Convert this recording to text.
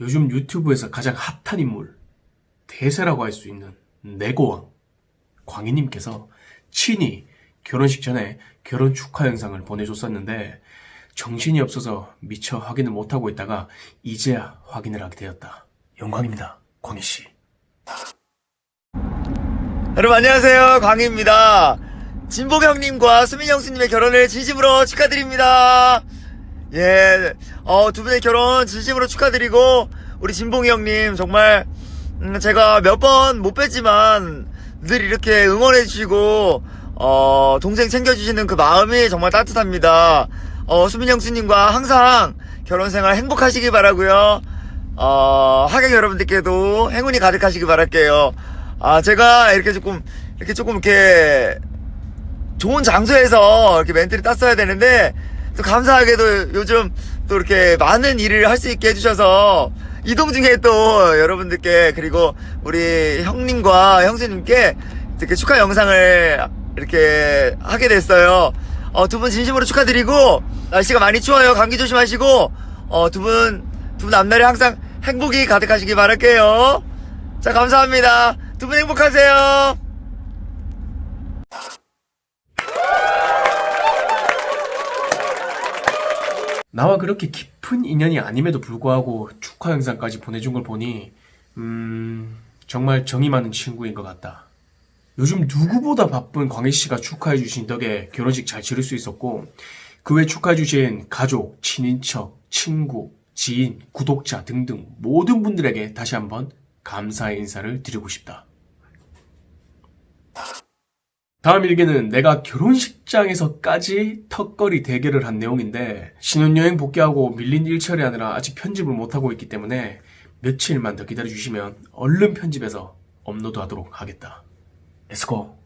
요즘 유튜브에서 가장 핫한 인물, 대세라고 할 수 있는 내고왕, 광희님께서 친히 결혼식 전에 결혼 축하 영상을 보내줬었는데 정신이 없어서 미처 확인을 못하고 있다가 이제야 확인을 하게 되었다. 영광입니다, 광희씨. 여러분 안녕하세요 광희입니다 진복 형님과 수민 형수님의 결혼을 진심으로 축하드립니다 예, 어, 두 분의 결혼 진심으로 축하드리고 우리 진봉이 형님 정말 음, 제가 몇 번 못 뵀지만 늘 이렇게 응원해 주시고 어, 동생 챙겨주시는 그 마음이 정말 따뜻합니다. 어, 수민 형수님과 항상 결혼 생활 행복하시기 바라고요. 어, 하객 여러분들께도 행운이 가득하시기 바랄게요. 아, 제가 이렇게 조금, 이렇게 조금 이렇게 좋은 장소에서 이렇게 멘트를 땄어야 되는데, 또 감사하게도 요즘 또 이렇게 많은 일을 할 수 있게 해주셔서, 이동 중에 또 여러분들께, 그리고 우리 형님과 형수님께 이렇게 축하 영상을 이렇게 하게 됐어요. 어, 두 분 진심으로 축하드리고, 날씨가 많이 추워요. 감기 조심하시고, 어, 두 분, 두 분 앞날에 항상 행복이 가득하시기 바랄게요. 자, 감사합니다. 두 분 행복하세요. 나와 그렇게 깊은 인연이 아님에도 불구하고 축하 영상까지 보내준 걸 보니, 음, 정말 정이 많은 친구인 것 같다. 요즘 누구보다 바쁜 광희 씨가 축하해 주신 덕에 결혼식 잘 치를 수 있었고, 그 외 축하해 주신 가족, 친인척, 친구, 지인, 구독자 등등 모든 분들에게 다시 한번 감사의 인사를 드리고 싶다. 다음 일기는 내가 결혼식장에서까지 턱걸이 대결을 한 내용인데 신혼여행 복귀하고 밀린 일 처리하느라 아직 편집을 못하고 있기 때문에 며칠만 더 기다려주시면 얼른 편집해서 업로드하도록 하겠다. 렛츠고!